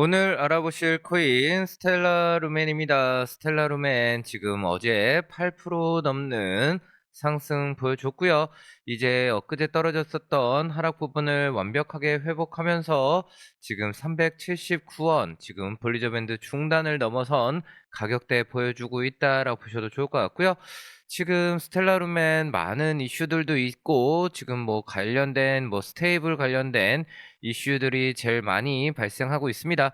오늘 알아보실 코인 스텔라 루멘입니다. 스텔라 루멘 지금 어제 8% 넘는 상승 보여줬고요. 이제 엊그제 떨어졌었던 하락 부분을 완벽하게 회복하면서 지금 379원 지금 볼리저 밴드 중단을 넘어선 가격대 보여주고 있다라고 보셔도 좋을 것 같고요. 지금 스텔라 루멘 많은 이슈들도 있고 지금 뭐 관련된 뭐 스테이블 관련된 이슈들이 제일 많이 발생하고 있습니다.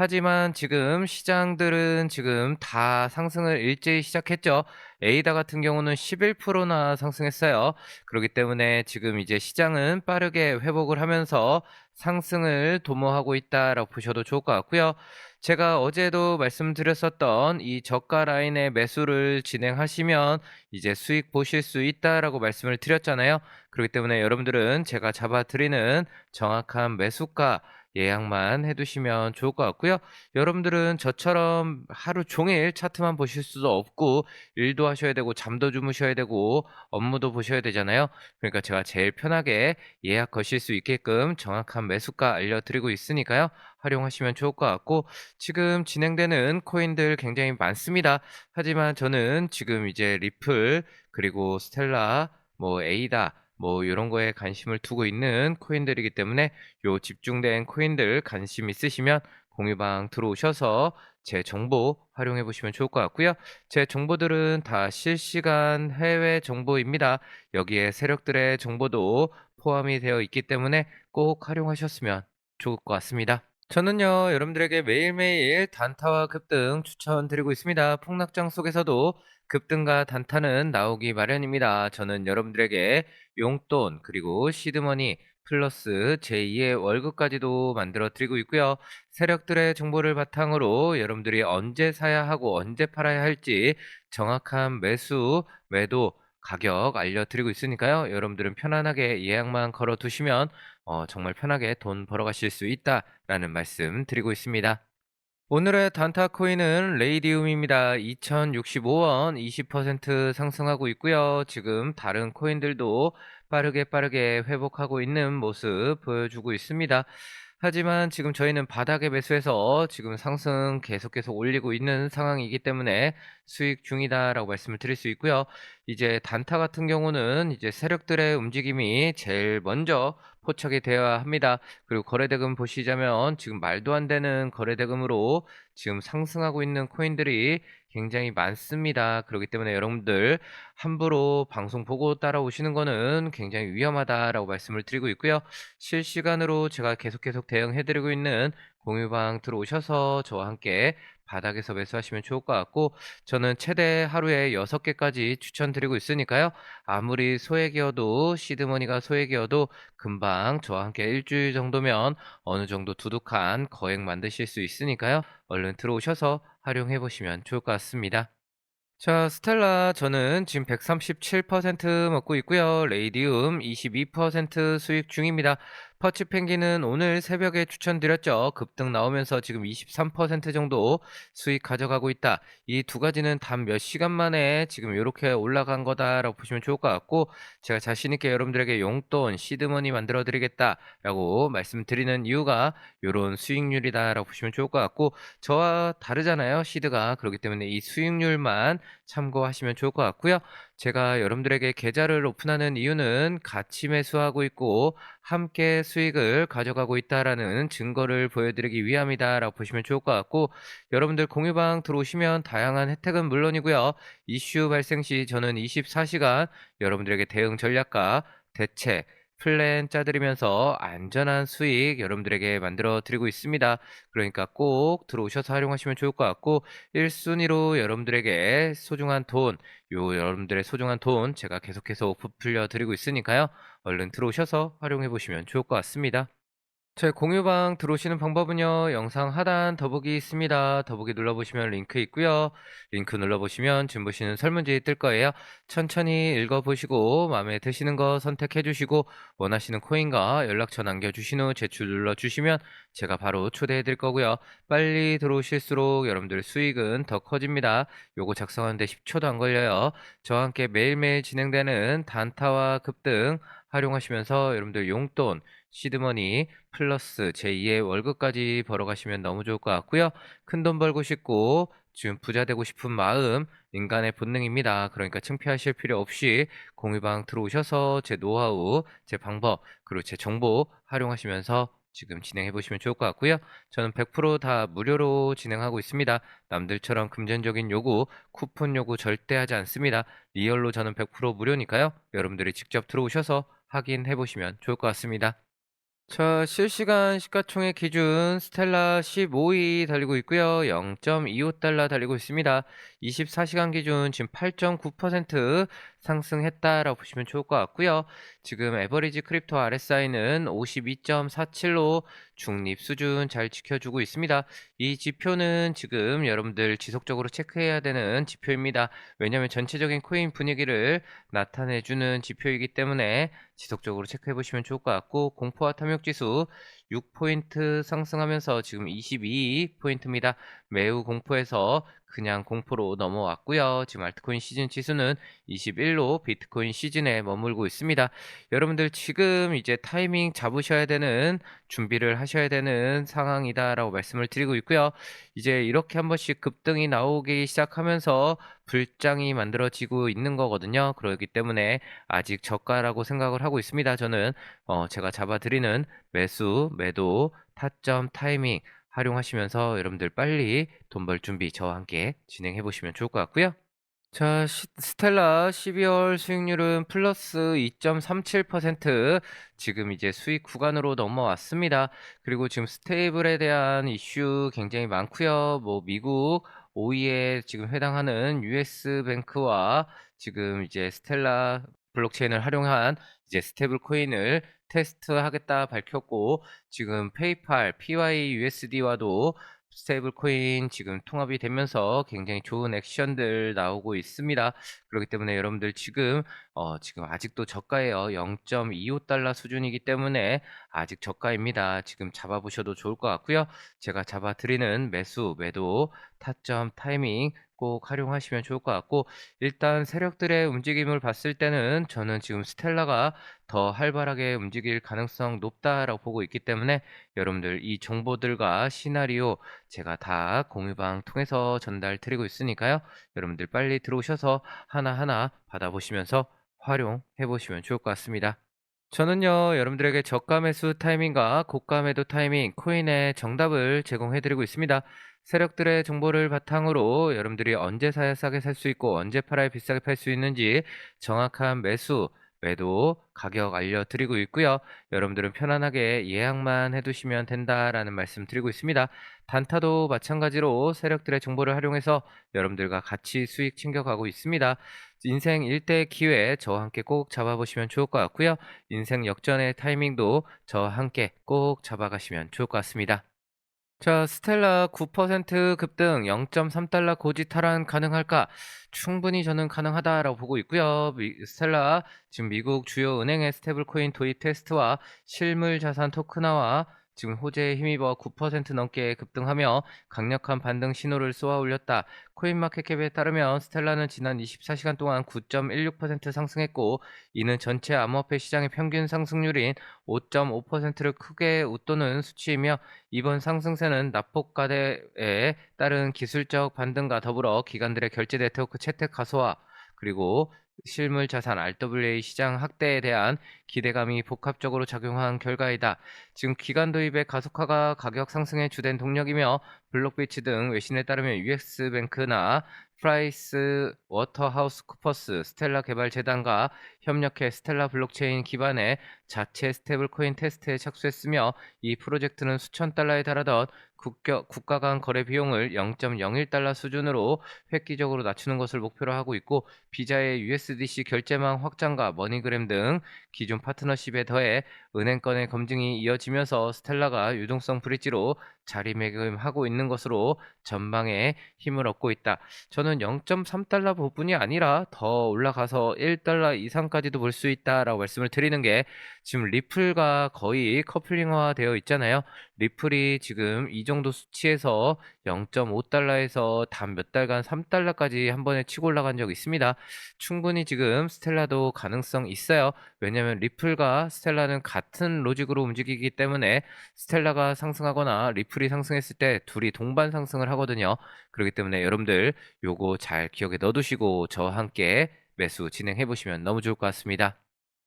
하지만 지금 시장들은 지금 다 상승을 일제히 시작했죠. 에이다 같은 경우는 11%나 상승했어요. 그렇기 때문에 지금 이제 시장은 빠르게 회복을 하면서 상승을 도모하고 있다라고 보셔도 좋을 것 같고요. 제가 어제도 말씀드렸었던 이 저가 라인의 매수를 진행하시면 이제 수익 보실 수 있다라고 말씀을 드렸잖아요. 그렇기 때문에 여러분들은 제가 잡아드리는 정확한 매수가 예약만 해두시면 좋을 것 같고요. 여러분들은 저처럼 하루 종일 차트만 보실 수도 없고 일도 하셔야 되고 잠도 주무셔야 되고 업무도 보셔야 되잖아요. 그러니까 제가 제일 편하게 예약 거실 수 있게끔 정확한 매수가 알려드리고 있으니까요. 활용하시면 좋을 것 같고 지금 진행되는 코인들 굉장히 많습니다. 하지만 저는 지금 이제 리플 그리고 스텔라 뭐 에이다 뭐 이런 거에 관심을 두고 있는 코인들이기 때문에 요 집중된 코인들 관심 있으시면 공유방 들어오셔서 제 정보 활용해 보시면 좋을 것 같고요. 제 정보들은 다 실시간 해외 정보입니다. 여기에 세력들의 정보도 포함이 되어 있기 때문에 꼭 활용하셨으면 좋을 것 같습니다. 저는요, 여러분들에게 매일매일 단타와 급등 추천드리고 있습니다. 폭락장 속에서도 급등과 단타는 나오기 마련입니다. 저는 여러분들에게 용돈, 그리고 시드머니, 플러스 제2의 월급까지도 만들어 드리고 있고요. 세력들의 정보를 바탕으로 여러분들이 언제 사야 하고 언제 팔아야 할지 정확한 매수, 매도, 가격 알려드리고 있으니까요. 여러분들은 편안하게 예약만 걸어 두시면 어, 정말 편하게 돈 벌어 가실 수 있다라는 말씀 드리고 있습니다. 오늘의 단타 코인은 레이디움입니다. 2065원 20% 상승하고 있고요. 지금 다른 코인들도 빠르게 빠르게 회복하고 있는 모습 보여주고 있습니다. 하지만 지금 저희는 바닥에 매수해서 지금 상승 계속 계속 올리고 있는 상황이기 때문에 수익 중이다라고 말씀을 드릴 수 있고요. 이제 단타 같은 경우는 이제 세력들의 움직임이 제일 먼저 포착이 되어야 합니다. 그리고 거래대금 보시자면 지금 말도 안 되는 거래대금으로 지금 상승하고 있는 코인들이 굉장히 많습니다. 그렇기 때문에 여러분들 함부로 방송 보고 따라오시는 거는 굉장히 위험하다라고 말씀을 드리고 있고요. 실시간으로 제가 계속 계속 대응해드리고 있는 공유방 들어오셔서 저와 함께 바닥에서 매수하시면 좋을 것 같고 저는 최대 하루에 6개까지 추천드리고 있으니까요. 아무리 소액이어도 시드머니가 소액이어도 금방 저와 함께 일주일 정도면 어느 정도 두둑한 거액 만드실 수 있으니까요. 얼른 들어오셔서 활용해 보시면 좋을 것 같습니다. 자, 스텔라 저는 지금 137% 먹고 있고요. 레이디움 22% 수익 중입니다. 퍼치 펭귄은 오늘 새벽에 추천드렸죠. 급등 나오면서 지금 23% 정도 수익 가져가고 있다. 이 두 가지는 단 몇 시간 만에 지금 이렇게 올라간 거다라고 보시면 좋을 것 같고 제가 자신 있게 여러분들에게 용돈 시드머니 만들어 드리겠다라고 말씀드리는 이유가 이런 수익률이다라고 보시면 좋을 것 같고 저와 다르잖아요. 시드가 그렇기 때문에 이 수익률만 참고하시면 좋을 것 같고요. 제가 여러분들에게 계좌를 오픈하는 이유는 같이 매수하고 있고 함께 수익을 가져가고 있다라는 증거를 보여드리기 위함이다라고 보시면 좋을 것 같고 여러분들 공유방 들어오시면 다양한 혜택은 물론이고요. 이슈 발생 시 저는 24시간 여러분들에게 대응 전략과 대책 플랜 짜드리면서 안전한 수익 여러분들에게 만들어 드리고 있습니다. 그러니까 꼭 들어오셔서 활용하시면 좋을 것 같고 1순위로 여러분들에게 소중한 돈, 요 여러분들의 소중한 돈 제가 계속해서 부풀려 드리고 있으니까요. 얼른 들어오셔서 활용해 보시면 좋을 것 같습니다. 제 공유방 들어오시는 방법은요. 영상 하단 더보기 있습니다. 더보기 눌러보시면 링크 있고요. 링크 눌러보시면 지금 보시는 설문지 뜰 거예요. 천천히 읽어보시고 마음에 드시는 거 선택해 주시고 원하시는 코인과 연락처 남겨주신 후 제출 눌러주시면 제가 바로 초대해 드릴 거고요. 빨리 들어오실수록 여러분들의 수익은 더 커집니다. 요거 작성하는데 10초도 안 걸려요. 저와 함께 매일매일 진행되는 단타와 급등 활용하시면서 여러분들 용돈, 시드머니 플러스 제2의 월급까지 벌어가시면 너무 좋을 것 같고요. 큰 돈 벌고 싶고 지금 부자 되고 싶은 마음 인간의 본능입니다. 그러니까 창피하실 필요 없이 공유방 들어오셔서 제 노하우, 제 방법, 그리고 제 정보 활용하시면서 지금 진행해 보시면 좋을 것 같고요. 저는 100%다 무료로 진행하고 있습니다. 남들처럼 금전적인 요구, 쿠폰 요구 절대 하지 않습니다. 리얼로 저는 100% 무료니까요. 여러분들이 직접 들어오셔서 확인해 보시면 좋을 것 같습니다. 자, 실시간 시가총액 기준 스텔라 15위 달리고 있고요. 0.25달러 달리고 있습니다. 24시간 기준 지금 8.9% 상승했다라고 보시면 좋을 것 같고요. 지금 에버리지 크립토 RSI는 52.47로 중립 수준 잘 지켜주고 있습니다. 이 지표는 지금 여러분들 지속적으로 체크해야 되는 지표입니다. 왜냐하면 전체적인 코인 분위기를 나타내주는 지표이기 때문에 지속적으로 체크해 보시면 좋을 것 같고 공포와 탐욕 지수 6포인트 상승하면서 지금 22포인트입니다. 매우 공포해서 그냥 공포로 넘어왔고요. 지금 알트코인 시즌 지수는 21로 비트코인 시즌에 머물고 있습니다. 여러분들 지금 이제 타이밍 잡으셔야 되는 준비를 하셔야 되는 상황이다라고 말씀을 드리고 있고요. 이제 이렇게 한 번씩 급등이 나오기 시작하면서 불장이 만들어지고 있는 거거든요. 그렇기 때문에 아직 저가라고 생각을 하고 있습니다. 저는 어 제가 잡아드리는 매수, 매도, 타점, 타이밍 활용하시면서 여러분들 빨리 돈 벌 준비 저와 함께 진행해 보시면 좋을 것 같고요. 자, 시, 스텔라 12월 수익률은 플러스 2.37% 지금 이제 수익 구간으로 넘어왔습니다. 그리고 지금 스테이블에 대한 이슈 굉장히 많고요. 뭐 미국 5위에 지금 해당하는 US 뱅크와 지금 이제 스텔라 블록체인을 활용한 이제 스테이블 코인을 테스트하겠다 밝혔고 지금 페이팔, PYUSD와도 스테이블 코인 지금 통합이 되면서 굉장히 좋은 액션들 나오고 있습니다. 그렇기 때문에 여러분들 지금 어 지금 아직도 저가예요. 0.25달러 수준이기 때문에 아직 저가입니다. 지금 잡아보셔도 좋을 것 같고요. 제가 잡아드리는 매수, 매도, 타점, 타이밍 꼭 활용하시면 좋을 것 같고 일단 세력들의 움직임을 봤을 때는 저는 지금 스텔라가 더 활발하게 움직일 가능성 높다라고 보고 있기 때문에 여러분들 이 정보들과 시나리오 제가 다 공유방 통해서 전달 드리고 있으니까요. 여러분들 빨리 들어오셔서 하나하나 받아보시면서 활용해 보시면 좋을 것 같습니다. 저는요, 여러분들에게 저가 매수 타이밍과 고가 매도 타이밍, 코인의 정답을 제공해 드리고 있습니다. 세력들의 정보를 바탕으로 여러분들이 언제 사야 싸게 살 수 있고 언제 팔아야 비싸게 팔 수 있는지 정확한 매수, 매도 가격 알려드리고 있고요. 여러분들은 편안하게 예약만 해두시면 된다라는 말씀 드리고 있습니다. 단타도 마찬가지로 세력들의 정보를 활용해서 여러분들과 같이 수익 챙겨가고 있습니다. 인생 일대 기회 저와 함께 꼭 잡아보시면 좋을 것 같고요. 인생 역전의 타이밍도 저와 함께 꼭 잡아가시면 좋을 것 같습니다. 자, 스텔라 9% 급등 0.3달러 고지 탈환 가능할까? 충분히 저는 가능하다라고 보고 있고요. 미, 스텔라 지금 미국 주요 은행의 스테이블 코인 도입 테스트와 실물 자산 토크나와 지금 호재에 힘입어 9% 넘게 급등하며 강력한 반등 신호를 쏘아 올렸다. 코인마켓캡에 따르면 스텔라는 지난 24시간 동안 9.16% 상승했고 이는 전체 암호화폐 시장의 평균 상승률인 5.5%를 크게 웃도는 수치이며 이번 상승세는 납폭가대에 따른 기술적 반등과 더불어 기관들의 결제 네트워크 채택 가소화 그리고 실물 자산 RWA 시장 확대에 대한 기대감이 복합적으로 작용한 결과이다. 지금 기간 도입의 가속화가 가격 상승의 주된 동력이며 블록비치 등 외신에 따르면 US뱅크나 프라이스 워터하우스 쿠퍼스 스텔라 개발 재단과 협력해 스텔라 블록체인 기반의 자체 스테이블 코인 테스트에 착수했으며 이 프로젝트는 수천 달러에 달하던 국가 간 거래 비용을 0.01달러 수준으로 획기적으로 낮추는 것을 목표로 하고 있고 비자의 USDC 결제망 확장과 머니그램 등 기존 파트너십에 더해 은행권의 검증이 이어지면서 스텔라가 유동성 브릿지로 자리매김하고 있는 것으로 전방에 힘을 얻고 있다. 저는 0.3달러 부분이 아니라 더 올라가서 1달러 이상까지도 볼 수 있다라고 말씀을 드리는 게 지금 리플과 거의 커플링화 되어 있잖아요. 리플이 지금 이 정도 수치에서 0.5달러에서 단 몇 달간 3달러까지 한 번에 치고 올라간 적이 있습니다. 충분히 지금 스텔라도 가능성 있어요. 왜냐하면 리플과 스텔라는 같은 로직으로 움직이기 때문에 스텔라가 상승하거나 리플이 상승했을 때 둘이 동반 상승을 하거든요. 그렇기 때문에 여러분들 요거 잘 기억에 넣어두시고 저와 함께 매수 진행해 보시면 너무 좋을 것 같습니다.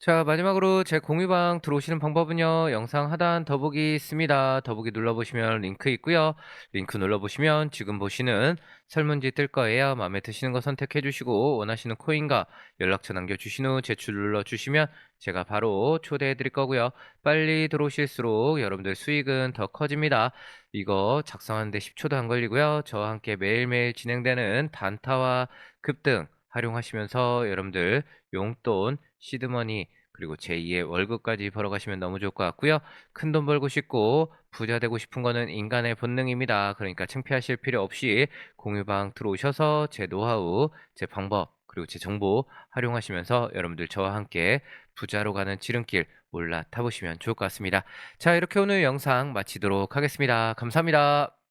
자, 마지막으로 제 공유방 들어오시는 방법은요. 영상 하단 더보기 있습니다. 더보기 눌러보시면 링크 있고요. 링크 눌러보시면 지금 보시는 설문지 뜰 거예요. 마음에 드시는 거 선택해 주시고 원하시는 코인과 연락처 남겨주신 후 제출 눌러주시면 제가 바로 초대해 드릴 거고요. 빨리 들어오실수록 여러분들 수익은 더 커집니다. 이거 작성하는데 10초도 안 걸리고요. 저와 함께 매일매일 진행되는 단타와 급등 활용하시면서 여러분들 용돈, 시드머니 그리고 제2의 월급까지 벌어가시면 너무 좋을 것 같고요. 큰 돈 벌고 싶고 부자 되고 싶은 거는 인간의 본능입니다. 그러니까 창피하실 필요 없이 공유방 들어오셔서 제 노하우, 제 방법 그리고 제 정보 활용하시면서 여러분들 저와 함께 부자로 가는 지름길 올라타보시면 좋을 것 같습니다. 자 이렇게 오늘 영상 마치도록 하겠습니다. 감사합니다.